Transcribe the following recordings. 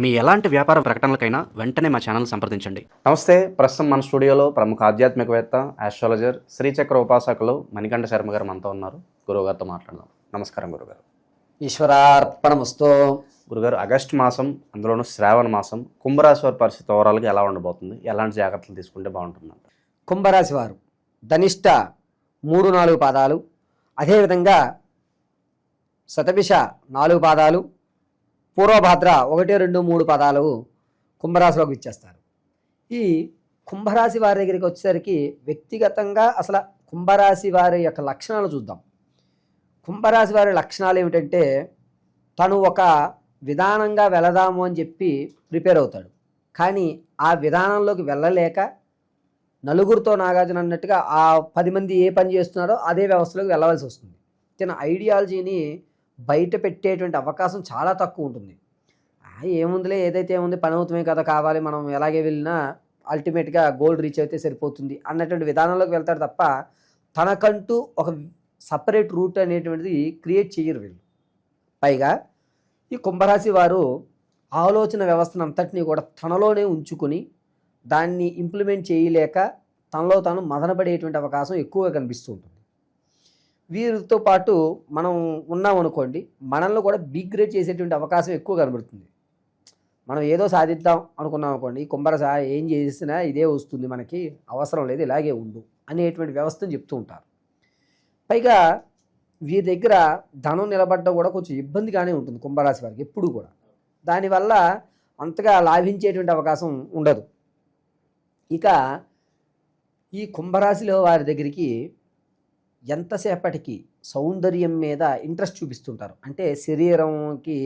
మీ ఎలాంటి వ్యాపార ప్రకటనలకైనా వెంటనే మా ఛానల్ సంప్రదించండి. నమస్తే ప్రస్తుతం మన స్టూడియోలో ప్రముఖ ఆధ్యాత్మికవేత్త ఆస్ట్రాలజర్ శ్రీచక్ర ఉపాసకులు మణికంఠ శర్మ గారు మనతో ఉన్నారు. గురువుగారితో మాట్లాడదాం. నమస్కారం గురుగారు ఈశ్వరార్పణమస్తో. గురుగారు ఆగస్టు మాసం అందులోనూ శ్రావణ మాసం కుంభరాశి వారి పరిస్థితి ఓవరాల్గా ఎలా ఉండబోతుంది? ఎలాంటి జాగ్రత్తలు తీసుకుంటే బాగుంటుందంట కుంభరాశి వారు ధనిష్ట మూడు నాలుగు పాదాలు అదేవిధంగా శతభిష నాలుగు పాదాలు పూర్వభాద్ర ఒకటి రెండు మూడు పదాలు కుంభరాశిలోకి ఇచ్చేస్తారు. ఈ కుంభరాశి వారి దగ్గరికి వచ్చేసరికి వ్యక్తిగతంగా అసలు కుంభరాశి వారి యొక్క లక్షణాలు చూద్దాం. కుంభరాశి వారి లక్షణాలు ఏమిటంటే తను ఒక విధానంగా వెళదాము అని చెప్పి ప్రిపేర్ అవుతాడు. కానీ ఆ విధానంలోకి వెళ్ళలేక నలుగురితో నాగార్జున అన్నట్టుగా ఆ పది మంది ఏ పని చేస్తున్నారో అదే వ్యవస్థలోకి వెళ్ళవలసి వస్తుంది. తన ఐడియాలజీని బయట పెట్టేటువంటి అవకాశం చాలా తక్కువ ఉంటుంది. ఏముందిలే ఏదైతే ఏముంది పని అవుతుంది కదా కావాలి మనం ఎలాగే వెళ్ళినా అల్టిమేట్గా గోల్ రీచ్ అయితే సరిపోతుంది అన్నటువంటి విధానంలోకి వెళ్తారు తప్ప తనకంటూ ఒక సపరేట్ రూట్ అనేటువంటిది క్రియేట్ చేయరు వీళ్ళు. పైగా ఈ కుంభరాశి వారు ఆలోచన వ్యవస్థను అంతటినీ కూడా తనలోనే ఉంచుకొని దాన్ని ఇంప్లిమెంట్ చేయలేక తనలో తాను మదనపడేటువంటి అవకాశం ఎక్కువగా కనిపిస్తూ ఉంటుంది. వీరితో పాటు మనం ఉన్నాం అనుకోండి మనల్ని కూడా బిగ్రేడ్ చేసేటువంటి అవకాశం ఎక్కువ కనబడుతుంది. మనం ఏదో సాధిద్దాం అనుకున్నాం అనుకోండి కుంభరస ఏం చేసినా ఇదే వస్తుంది మనకి అవసరం లేదు ఇలాగే ఉండు అనేటువంటి వ్యవస్థను చెప్తూ ఉంటారు. పైగా వీరి దగ్గర ధనం నిలబడడం కూడా కొంచెం ఇబ్బందిగానే ఉంటుంది కుంభరాశి వారికి ఎప్పుడు కూడా. దానివల్ల అంతగా లాభించేటువంటి అవకాశం ఉండదు. ఇక ఈ కుంభరాశిలో వారి దగ్గరికి ఎంతసేపటికి సౌందర్యం మీద ఇంట్రెస్ట్ చూపిస్తుంటారు? అంటే శరీరంకి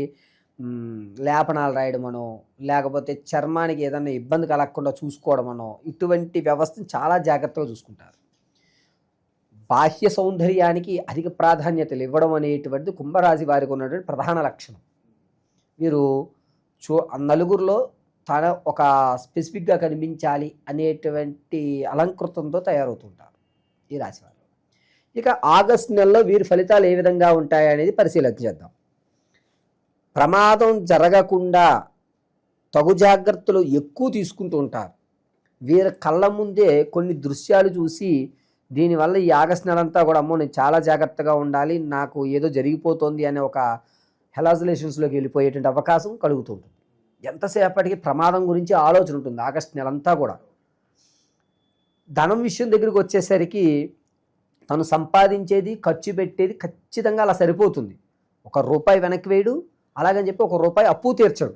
లేపనాలు రాయడమనో లేకపోతే చర్మానికి ఏదైనా ఇబ్బంది కలగకుండా చూసుకోవడమనో ఇటువంటి వ్యవస్థను చాలా జాగ్రత్తగా చూసుకుంటారు. బాహ్య సౌందర్యానికి అధిక ప్రాధాన్యతలు ఇవ్వడం అనేటువంటిది కుంభరాశి వారికి ఉన్నటువంటి ప్రధాన లక్షణం. వీరు చూ నలుగురిలో తన ఒక స్పెసిఫిక్గా కనిపించాలి అనేటువంటి అలంకృతంతో తయారవుతుంటారు ఈ రాశివారు ఇక ఆగస్ట్ నెలలో వీరి ఫలితాలు ఏ విధంగా ఉంటాయి అనేది పరిశీలన చేద్దాం. ప్రమాదం జరగకుండా తగు జాగ్రత్తలు ఎక్కువ తీసుకుంటూ ఉంటారు. వీరి కళ్ళ ముందే కొన్ని దృశ్యాలు చూసి దీనివల్ల ఈ ఆగస్ట్ నెలంతా కూడా అమ్మో నేను చాలా జాగ్రత్తగా ఉండాలి నాకు ఏదో జరిగిపోతుంది అనే ఒక హెలాజులేషన్స్లోకి వెళ్ళిపోయేటువంటి అవకాశం కలుగుతుంటుంది ఎంతసేపటికి ప్రమాదం గురించి ఆలోచన ఉంటుంది ఆగస్ట్ నెలంతా కూడా. ధనం విషయం దగ్గరికి వచ్చేసరికి తను సంపాదించేది ఖర్చు పెట్టేది ఖచ్చితంగా అలా సరిపోతుంది. ఒక రూపాయి వెనక్కి వేయడు అలాగని చెప్పి ఒక రూపాయి అప్పు తీర్చడు.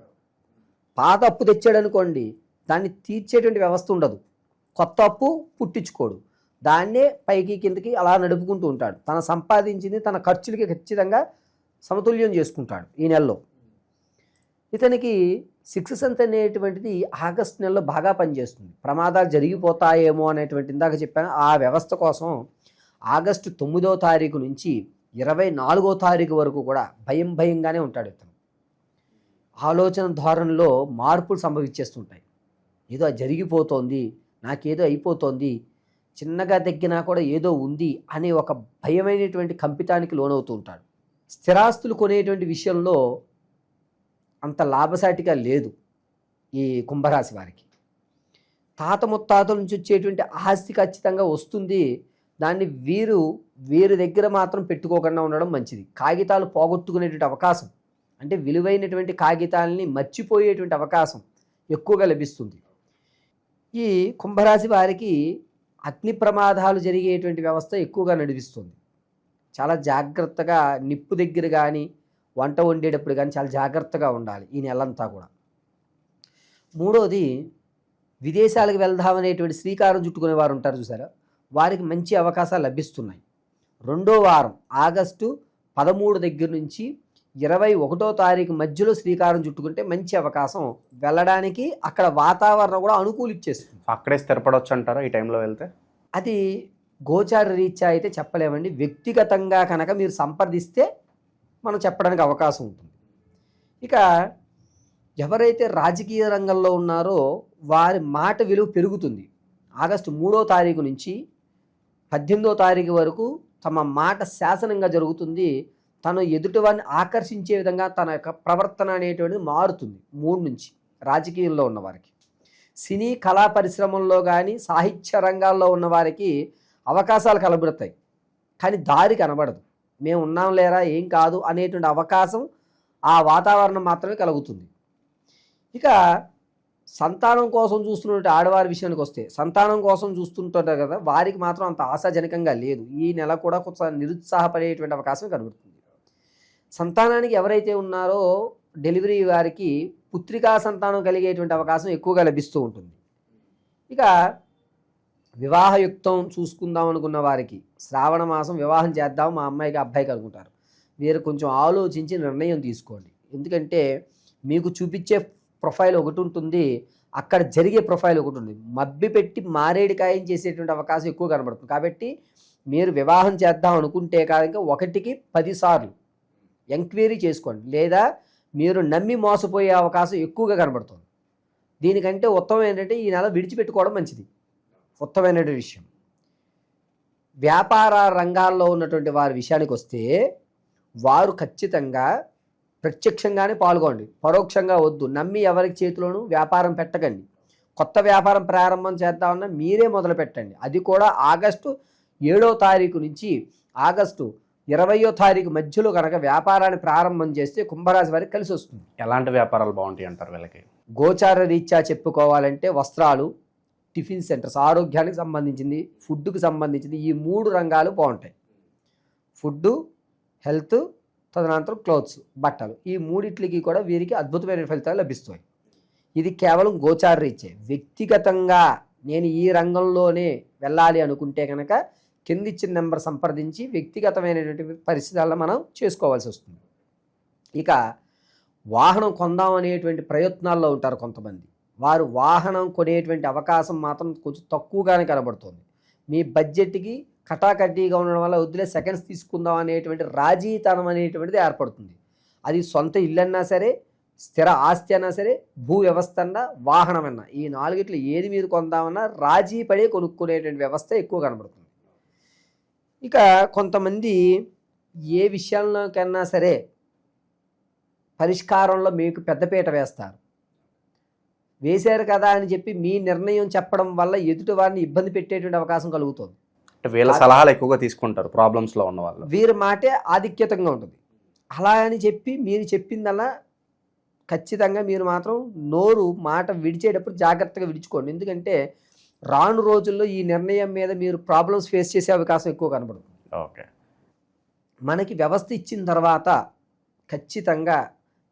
పాత అప్పు తెచ్చాడు అనుకోండి దాన్ని తీర్చేటువంటి వ్యవస్థ ఉండదు. కొత్త అప్పు పుట్టించుకోడు. దాన్నే పైకి కిందకి అలా నడుపుకుంటూ ఉంటాడు. తన సంపాదించింది తన ఖర్చులకి ఖచ్చితంగా సమతుల్యం చేసుకుంటాడు ఈ నెలలో. ఇతనికి సిక్స్ సెంత్ అనేటువంటిది ఆగస్ట్ నెలలో బాగా పనిచేస్తుంది. ప్రమాదాలు జరిగిపోతాయేమో అనేటువంటి ఇందాక చెప్పాను. ఆ వ్యవస్థ కోసం ఆగస్టు తొమ్మిదో తారీఖు నుంచి ఇరవై నాలుగో తారీఖు వరకు కూడా భయం భయంగానే ఉంటాడు ఇతను. ఆలోచన ధోరణిలో మార్పులు సంభవించేస్తుంటాయి. ఏదో జరిగిపోతోంది నాకేదో అయిపోతోంది చిన్నగా తగ్గినా కూడా ఏదో ఉంది అనే ఒక భయమైనటువంటి కంపితానికి లోనవుతూ ఉంటాడు. స్థిరాస్తులు కొనేటువంటి విషయంలో అంత లాభసాటిగా లేదు ఈ కుంభరాశి వారికి. తాత ముత్తాతల నుంచి వచ్చేటువంటి ఆస్తి ఖచ్చితంగా వస్తుంది దాన్ని వీరు వీరి దగ్గర మాత్రం పెట్టుకోకుండా ఉండడం మంచిది. కాగితాలు పోగొట్టుకునేటువంటి అవకాశం అంటే విలువైనటువంటి కాగితాలని మర్చిపోయేటువంటి అవకాశం ఎక్కువగా లభిస్తుంది. ఈ కుంభరాశి వారికి అగ్ని ప్రమాదాలు జరిగేటువంటి వ్యవస్థ ఎక్కువగా నడిపిస్తుంది. చాలా జాగ్రత్తగా నిప్పు దగ్గర కానీ వంట వండేటప్పుడు కానీ చాలా జాగ్రత్తగా ఉండాలి ఈ నెలంతా కూడా. మూడోది విదేశాలకు వెళ్దామనేటువంటి శ్రీకారం చుట్టుకునే వారు ఉంటారు చూసారా? వారికి మంచి అవకాశాలు లభిస్తున్నాయి. రెండో వారం ఆగస్టు పదమూడు దగ్గర నుంచి ఇరవై ఒకటో తారీఖు మధ్యలో శ్రీకారం చుట్టుకుంటే మంచి అవకాశం వెళ్ళడానికి అక్కడ వాతావరణం కూడా అనుకూలిచ్చేస్తుంది. అక్కడే స్థిరపడవచ్చు అంటారా ఈ టైంలో వెళ్తే? అది గోచార రీత్యా అయితే చెప్పలేమండి. వ్యక్తిగతంగా కనుక మీరు సంప్రదిస్తే మనం చెప్పడానికి అవకాశం ఉంటుంది. ఇక ఎవరైతే రాజకీయ రంగంలో ఉన్నారో వారి మాట విలువ పెరుగుతుంది. ఆగస్టు మూడో తారీఖు నుంచి పద్దెనిమిదో తారీఖు వరకు తమ మాట శాసనంగా జరుగుతుంది. తను ఎదుటివారిని ఆకర్షించే విధంగా తన యొక్క ప్రవర్తన అనేటువంటిది మారుతుంది మూడు నుంచి రాజకీయంలో ఉన్నవారికి సినీ కళా పరిశ్రమల్లో కానీ సాహిత్య రంగాల్లో ఉన్నవారికి అవకాశాలు కలబడతాయి కానీ దారి కనబడదు. మేము ఉన్నాం లేరా ఏం కాదు అనేటువంటి అవకాశం ఆ వాతావరణం మాత్రమే కలుగుతుంది. ఇక సంతానం కోసం చూస్తున్నటువంటి ఆడవారి విషయానికి వస్తే సంతానం కోసం చూస్తుంటారు కదా వారికి మాత్రం అంత ఆశాజనకంగా లేదు. ఈ నెల కూడా కొంచెం నిరుత్సాహపడేటువంటి అవకాశం కనబడుతుంది. సంతానానికి ఎవరైతే ఉన్నారో డెలివరీ వారికి పుత్రికా సంతానం కలిగేటువంటి అవకాశం ఎక్కువగా లభిస్తూ ఉంటుంది. ఇక వివాహయుక్తం చూసుకుందాం అనుకున్న వారికి శ్రావణ మాసం వివాహం చేద్దాం మా అమ్మాయికి అబ్బాయికి అనుకుంటారు మీరు కొంచెం ఆలోచించి నిర్ణయం తీసుకోండి. ఎందుకంటే మీకు చూపించే ప్రొఫైల్ ఒకటి ఉంటుంది. అక్కడ జరిగే ప్రొఫైల్ ఒకటి ఉంటుంది. మబ్బి పెట్టి మారేడికాయం చేసేటువంటి అవకాశం ఎక్కువ కనబడుతుంది. కాబట్టి మీరు వివాహం చేద్దాం అనుకుంటే కాదు ఒకటికి పదిసార్లు ఎంక్వైరీ చేసుకోండి. లేదా మీరు నమ్మి మోసపోయే అవకాశం ఎక్కువగా కనబడుతుంది. దీనికంటే ఉత్తమం ఏంటంటే ఈ నెల విడిచిపెట్టుకోవడం మంచిది. ఉత్తమమైనటువంటి విషయం. వ్యాపార రంగాల్లో ఉన్నటువంటి వారి విషయానికి వస్తే వారు ఖచ్చితంగా ప్రత్యక్షంగానే పాల్గొండి పరోక్షంగా వద్దు. నమ్మి ఎవరికి చేతిలోనూ వ్యాపారం పెట్టకండి. కొత్త వ్యాపారం ప్రారంభం చేద్దామన్నా మీరే మొదలు పెట్టండి. అది కూడా ఆగస్టు ఏడో తారీఖు నుంచి ఆగస్టు ఇరవయో తారీఖు మధ్యలో కనుక వ్యాపారాన్ని ప్రారంభం చేస్తే కుంభరాశి వారికి కలిసి వస్తుంది. ఎలాంటి వ్యాపారాలు బాగుంటాయి అంటారు వీళ్ళకి? గోచార రీత్యా చెప్పుకోవాలంటే వస్త్రాలు టిఫిన్ సెంటర్స్ ఆరోగ్యానికి సంబంధించింది ఫుడ్కి సంబంధించింది ఈ మూడు రంగాలు బాగుంటాయి. ఫుడ్ హెల్త్ తదనంతరం క్లోత్స్ బట్టలు. ఈ మూడిట్లకి కూడా వీరికి అద్భుతమైన ఫలితాలు లభిస్తాయి. ఇది కేవలం గోచార వ్యక్తిగతంగా నేను ఈ రంగంలోనే వెళ్ళాలి అనుకుంటే కనుక కిందిచ్చిన నెంబర్ సంప్రదించి వ్యక్తిగతమైనటువంటి పరిస్థితుల్లో మనం చేసుకోవాల్సి వస్తుంది. ఇక వాహనం కొందాం అనేటువంటి ప్రయత్నాల్లో ఉంటారు కొంతమంది. వారు వాహనం కొనేటువంటి అవకాశం మాత్రం కొంచెం తక్కువగానే కనబడుతుంది. మీ బడ్జెట్కి కటాకటీగా ఉండడం వల్ల వద్దులే సెకండ్స్ తీసుకుందాం అనేటువంటి రాజీతనం అనేటువంటిది ఏర్పడుతుంది. అది సొంత ఇల్లు అన్నా సరే స్థిర ఆస్తి అన్నా సరే భూ వ్యవస్థ అన్నా వాహనమన్నా ఈ నాలుగిట్లో ఏది మీరు కొందామన్నా రాజీ పడే కొనుక్కునేటువంటి వ్యవస్థ ఎక్కువ కనబడుతుంది. ఇక కొంతమంది ఏ విషయంలోకైనా సరే పరిష్కారంలో మీకు పెద్దపీట వేస్తారు. వేశారు కదా అని చెప్పి మీ నిర్ణయం చెప్పడం వల్ల ఎదుటి వారిని ఇబ్బంది పెట్టేటువంటి అవకాశం కలుగుతుంది. అంటే వీళ్ళ సలహాలు ఎక్కువగా తీసుకుంటారు ప్రాబ్లమ్స్లో ఉన్న వాళ్ళు. వీరి మాటే ఆధిక్యతంగా ఉంటుంది. అలా అని చెప్పి మీరు చెప్పిందల్లా ఖచ్చితంగా మీరు మాత్రం నోరు మాట విడిచేటప్పుడు జాగ్రత్తగా విడుచుకోండి. ఎందుకంటే రాను రోజుల్లో ఈ నిర్ణయం మీద మీరు ప్రాబ్లమ్స్ ఫేస్ చేసే అవకాశం ఎక్కువ కనబడుతుంది. ఓకే. మనకి వ్యవస్థ ఇచ్చిన తర్వాత ఖచ్చితంగా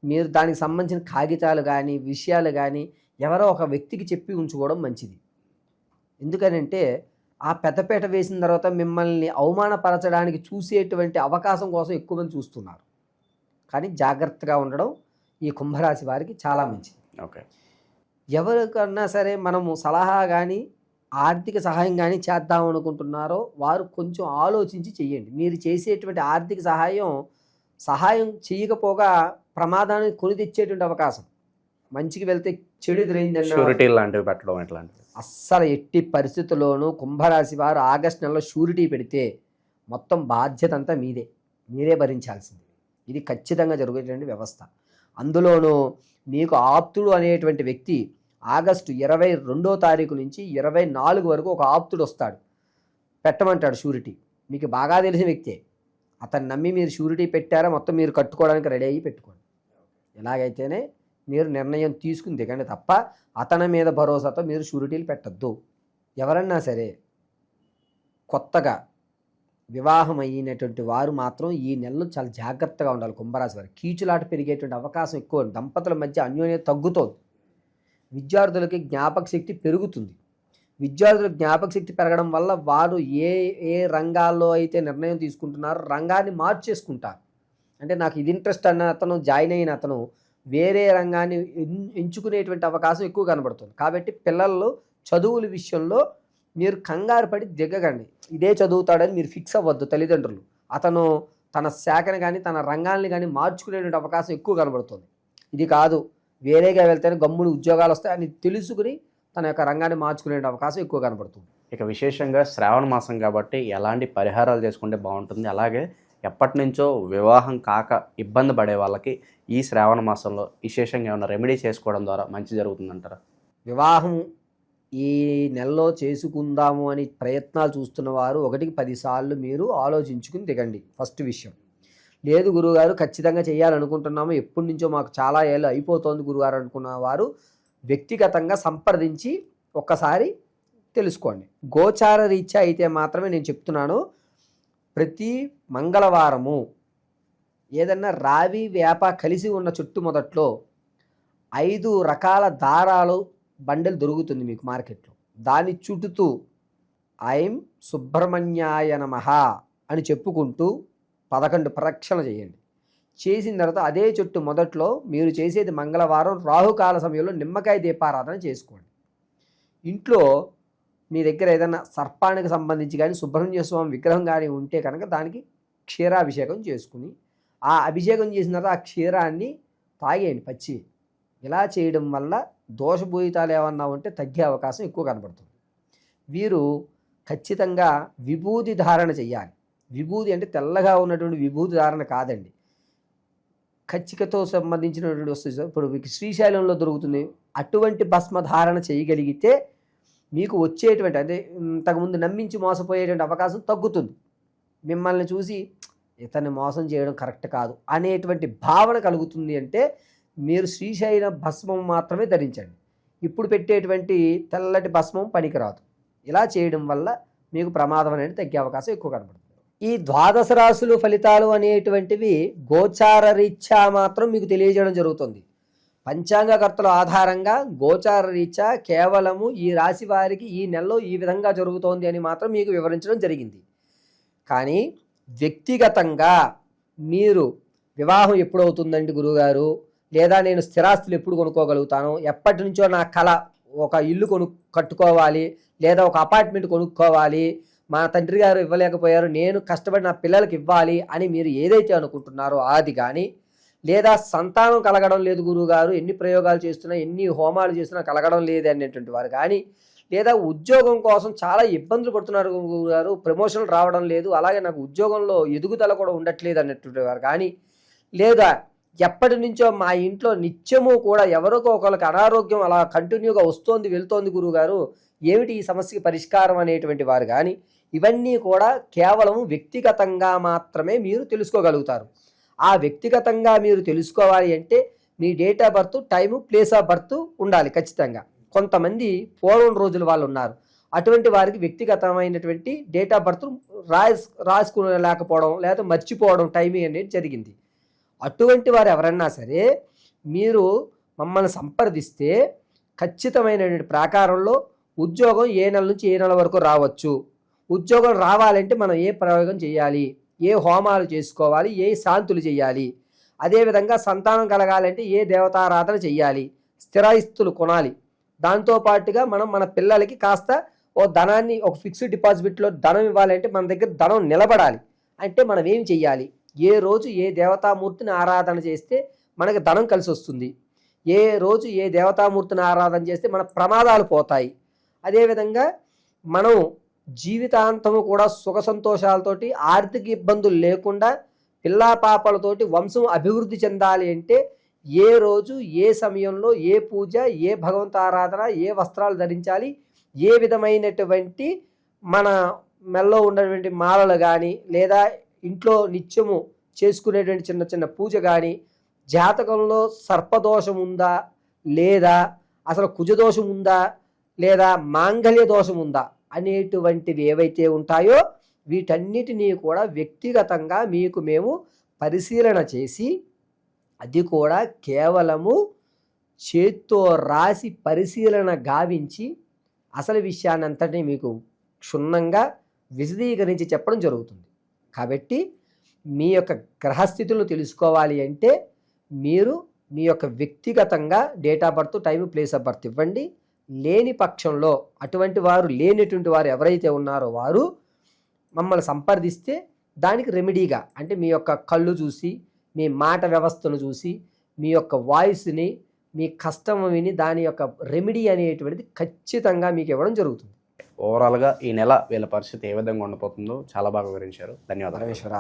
మీరు దానికి సంబంధించిన కాగితాలు కానీ విషయాలు కానీ ఎవరో ఒక వ్యక్తికి చెప్పి ఉంచుకోవడం మంచిది. ఎందుకనంటే ఆ పెద్దపేట వేసిన తర్వాత మిమ్మల్ని అవమానపరచడానికి చూసేటువంటి అవకాశం కోసం ఎక్కువ మంది చూస్తున్నారు. కానీ జాగ్రత్తగా ఉండడం ఈ కుంభరాశి వారికి చాలా మంచిది. ఓకే. ఎవరికన్నా సరే మనము సలహా కానీ ఆర్థిక సహాయం కానీ చేద్దాం అనుకుంటున్నారో వారు కొంచెం ఆలోచించి చెయ్యండి మీరు చేసేటువంటి ఆర్థిక సహాయం సహాయం చేయకపోగా ప్రమాదాన్ని కొని తెచ్చేటువంటి అవకాశం. మంచికి వెళ్తే చెడు ఎదురైందన్న షూరిటీ లాంటివి పెట్టడం ఇట్లాంటివి. అస్సలు ఎట్టి పరిస్థితుల్లోనూ కుంభరాశి వారు ఆగస్టు నెలలో షూరిటీ పెడితే మొత్తం బాధ్యత అంతా మీదే. మీరే భరించాల్సింది. ఇది ఖచ్చితంగా జరుగుతున్న వ్యవస్థ. అందులోనూ మీకు ఆప్తుడు అనేటువంటి వ్యక్తి ఆగస్టు ఇరవై రెండో తారీఖు నుంచి ఇరవై నాలుగు వరకు ఒక ఆప్తుడు వస్తాడు. పెట్టమంటాడు షూరిటీ. మీకు బాగా తెలిసిన వ్యక్తే. అతన్ని నమ్మి మీరు షూరిటీ పెట్టారా? మొత్తం మీరు కట్టుకోవడానికి రెడీ అయ్యి పెట్టుకోండి. ఎలాగైతేనే మీరు నిర్ణయం తీసుకుని దిగండి తప్ప అతని మీద భరోసాతో మీరు షూరిటీలు పెట్టద్దు. ఎవరన్నా సరే కొత్తగా వివాహం అయినటువంటి వారు మాత్రం ఈ నెలలో చాలా జాగ్రత్తగా ఉండాలి కుంభరాశి వారు. కీచులాట పెరిగేటువంటి అవకాశం ఎక్కువ దంపతుల మధ్య అన్యోన్యత తగ్గుతోంది. విద్యార్థులకి జ్ఞాపక శక్తి పెరుగుతుంది. విద్యార్థుల జ్ఞాపక శక్తి పెరగడం వల్ల వారు ఏ ఏ రంగాల్లో అయితే నిర్ణయం తీసుకుంటున్నారో రంగాన్ని మార్చేసుకుంటారు. అంటే నాకు ఇది ఇంట్రెస్ట్ అన్న అతను జాయిన్ అయిన అతను వేరే రంగాన్ని ఎన్- ఎంచుకునేటువంటి అవకాశం ఎక్కువ కనబడుతుంది. కాబట్టి పిల్లలు చదువుల విషయంలో మీరు కంగారు పడి దిగకండి. ఇదే చదువుతాడని మీరు ఫిక్స్ అవ్వద్దు తల్లిదండ్రులు. అతను తన శాఖని కానీ తన రంగాన్ని కానీ మార్చుకునేటువంటి అవకాశం ఎక్కువ కనబడుతుంది. ఇది కాదు. వేరేగా వెళ్తేనే గమ్ముడు ఉద్యోగాలు వస్తాయని తెలుసుకుని తన యొక్క రంగాన్ని మార్చుకునే అవకాశం ఎక్కువ కనబడుతుంది. ఇక విశేషంగా శ్రావణ మాసం కాబట్టి ఎలాంటి పరిహారాలు చేసుకుంటే బాగుంటుంది. అలాగే ఎప్పటి నుంచో వివాహం కాక ఇబ్బంది పడే వాళ్ళకి ఈ శ్రావణ మాసంలో విశేషంగా ఏమైనా రెమెడీ చేసుకోవడం ద్వారా మంచి జరుగుతుందంటారా? వివాహం ఈ నెలలో చేసుకుందాము అని ప్రయత్నాలు చూస్తున్న వారు ఒకటికి పదిసార్లు మీరు ఆలోచించుకుని దిగండి. ఫస్ట్ విషయం. లేదు గురుగారు ఖచ్చితంగా చేయాలనుకుంటున్నాము. ఎప్పటి నుంచో మాకు చాలా ఏళ్ళు అయిపోతుంది గురుగారు అనుకున్న వారు వ్యక్తిగతంగా సంప్రదించి ఒక్కసారి తెలుసుకోండి. గోచార రీత్యా అయితే మాత్రమే నేను చెప్తున్నాను. ప్రతి మంగళవారము ఏదన్నా రావి వేప కలిసి ఉన్న చుట్టు మొదట్లో ఐదు రకాల దారాలు బండలు దొరుకుతుంది మీకు మార్కెట్లో. దాన్ని చుట్టుతూ ఐం సుబ్రహ్మణ్యాయ నమః అని చెప్పుకుంటూ పదకొండు ప్రదక్షిణ చేయండి. చేసిన తర్వాత అదే చుట్టు మొదట్లో మీరు చేసేది మంగళవారం రాహుకాల సమయంలో నిమ్మకాయ దీపారాధన చేసుకోండి. ఇంట్లో మీ దగ్గర ఏదైనా సర్పానికి సంబంధించి కానీ సుబ్రహ్మణ్య స్వామి విగ్రహం కానీ ఉంటే కనుక దానికి క్షీరాభిషేకం చేసుకుని ఆ అభిషేకం చేసిన తర్వాత ఆ క్షీరాన్ని తాగేయండి పచ్చి. ఇలా చేయడం వల్ల దోషభూయితాలు ఏమన్నా ఉంటే తగ్గే అవకాశం ఎక్కువ కనబడుతుంది. వీరు ఖచ్చితంగా విభూతి ధారణ చేయాలి విభూతి అంటే తెల్లగా ఉన్నటువంటి విభూతి ధారణ కాదండి. కచ్చికతో సంబంధించినటువంటి వస్తువు. ఇప్పుడు మీకు శ్రీశైలంలో దొరుకుతుంది. అటువంటి భస్మ ధారణ చేయగలిగితే మీకు వచ్చేటువంటి అంటే ఇంతకుముందు నమ్మించి మోసపోయేటువంటి అవకాశం తగ్గుతుంది. మిమ్మల్ని చూసి ఇతన్ని మోసం చేయడం కరెక్ట్ కాదు అనేటువంటి భావన కలుగుతుంది అంటే మీరు శ్రీశైల భస్మం మాత్రమే ధరించండి. ఇప్పుడు పెట్టేటువంటి తెల్లటి భస్మం పనికిరాదు. ఇలా చేయడం వల్ల మీకు ప్రమాదం అనేది తగ్గే అవకాశం ఎక్కువ కనబడుతుంది. ఈ ద్వాదశ రాశులు ఫలితాలు అనేటువంటివి గోచార రీత్యా మాత్రం మీకు తెలియజేయడం జరుగుతుంది. పంచాంగకర్తల ఆధారంగా గోచార రీత్యా కేవలము ఈ రాశి వారికి ఈ నెలలో ఈ విధంగా జరుగుతోంది అని మాత్రం మీకు వివరించడం జరిగింది. కానీ వ్యక్తిగతంగా మీరు వివాహం ఎప్పుడవుతుందండి గురువుగారు లేదా నేను స్థిరాస్తులు ఎప్పుడు కొనుక్కోగలుగుతాను? ఎప్పటి నుంచో నా కళ ఒక ఇల్లు కొను కట్టుకోవాలి లేదా ఒక అపార్ట్మెంట్ కొనుక్కోవాలి మా తండ్రి గారు ఇవ్వలేకపోయారు నేను కష్టపడి నా పిల్లలకి ఇవ్వాలి అని మీరు ఏదైతే అనుకుంటున్నారో అది కానీ లేదా సంతానం కలగడం లేదు గురువుగారు ఎన్ని ప్రయోగాలు చేస్తున్నా ఎన్ని హోమాలు చేస్తున్నా కలగడం లేదు అనేటువంటి వారు. కానీ లేదా ఉద్యోగం కోసం చాలా ఇబ్బందులు పడుతున్నారు గారు ప్రమోషన్లు రావడం లేదు అలాగే నాకు ఉద్యోగంలో ఎదుగుదల కూడా ఉండట్లేదు అన్నటువంటి వారు. కానీ లేదా ఎప్పటి నుంచో మా ఇంట్లో నిత్యము కూడా ఎవరికో ఒకరికి అనారోగ్యం అలా కంటిన్యూగా వస్తోంది వెళ్తోంది గురువుగారు ఏమిటి ఈ సమస్యకి పరిష్కారం అనేటువంటి వారు. కానీ ఇవన్నీ కూడా కేవలం వ్యక్తిగతంగా మాత్రమే మీరు తెలుసుకోగలుగుతారు. ఆ వ్యక్తిగతంగా మీరు తెలుసుకోవాలి అంటే మీ date of birth time place of birth ఉండాలి ఖచ్చితంగా. కొంతమంది పూర్వం రోజుల వాళ్ళు ఉన్నారు. అటువంటి వారికి వ్యక్తిగతమైనటువంటి డేట్ ఆఫ్ బర్త్ రాస్ రాసుకునేలేకపోవడం లేదా మర్చిపోవడం టైమింగ్ అనేది జరిగింది. అటువంటి వారు ఎవరన్నా సరే మీరు మమ్మల్ని సంప్రదిస్తే ఖచ్చితమైనటువంటి ప్రాకారంలో ఉద్యోగం ఏ నెల నుంచి ఏ నెల వరకు రావచ్చు. ఉద్యోగం రావాలంటే మనం ఏ ప్రయోగం చేయాలి? ఏ హోమాలు చేసుకోవాలి ఏ శాంతులు చేయాలి? అదేవిధంగా సంతానం కలగాలంటే ఏ దేవతారాధన చేయాలి? స్థిరాయిస్తులు కొనాలి. దాంతోపాటుగా మనం మన పిల్లలకి కాస్త ఓ ధనాన్ని ఒక ఫిక్స్డ్ డిపాజిట్లో ధనం ఇవ్వాలంటే మన దగ్గర ధనం నిలబడాలి. అంటే మనం ఏం చెయ్యాలి? ఏ రోజు ఏ దేవతామూర్తిని ఆరాధన చేస్తే మనకి ధనం కలిసి వస్తుంది. ఏ రోజు ఏ దేవతామూర్తిని ఆరాధన చేస్తే మన ప్రమాదాలు పోతాయి. అదేవిధంగా మనం జీవితాంతము కూడా సుఖ సంతోషాలతోటి ఆర్థిక ఇబ్బందులు లేకుండా పిల్లా పాపలతోటి వంశం అభివృద్ధి చెందాలి అంటే ఏ రోజు ఏ సమయంలో ఏ పూజ ఏ భగవంత ఆరాధన ఏ వస్త్రాలు ధరించాలి ఏ విధమైనటువంటి మన మెల్లో ఉన్నటువంటి మాలలు కానీ లేదా ఇంట్లో నిత్యము చేసుకునేటువంటి చిన్న చిన్న పూజ కానీ జాతకంలో సర్పదోషం ఉందా లేదా అసలు కుజదోషం ఉందా లేదా మాంగళ్య దోషం ఉందా అనేటువంటివి ఏవైతే ఉంటాయో వీటన్నిటినీ కూడా వ్యక్తిగతంగా మీకు మేము పరిశీలన చేసి అది కూడా కేవలము చేత్తో రాసి పరిశీలన గావించి అసలు విషయాన్నంతటినీ మీకు క్షుణ్ణంగా విశదీకరించి చెప్పడం జరుగుతుంది. కాబట్టి మీ యొక్క గ్రహస్థితులను తెలుసుకోవాలి అంటే మీరు మీ యొక్క వ్యక్తిగతంగా date of birth time place of birth ఇవ్వండి. లేని పక్షంలో అటువంటి వారు లేనటువంటి వారు ఎవరైతే ఉన్నారో వారు మమ్మల్ని సంప్రదిస్తే దానికి రెమెడీగా అంటే మీ యొక్క కళ్ళు చూసి మీ మాట వ్యవస్థను చూసి మీ యొక్క వాయిస్ని మీ కష్టం విని దాని యొక్క రెమెడీ అనేటువంటిది ఖచ్చితంగా మీకు ఇవ్వడం జరుగుతుంది. ఓవరాల్గా ఈ నెల వీళ్ళ పరిస్థితి ఏ విధంగా ఉండబోతుందో చాలా బాగా వివరించారు. ధన్యవాదాలు. పరమేశ్వర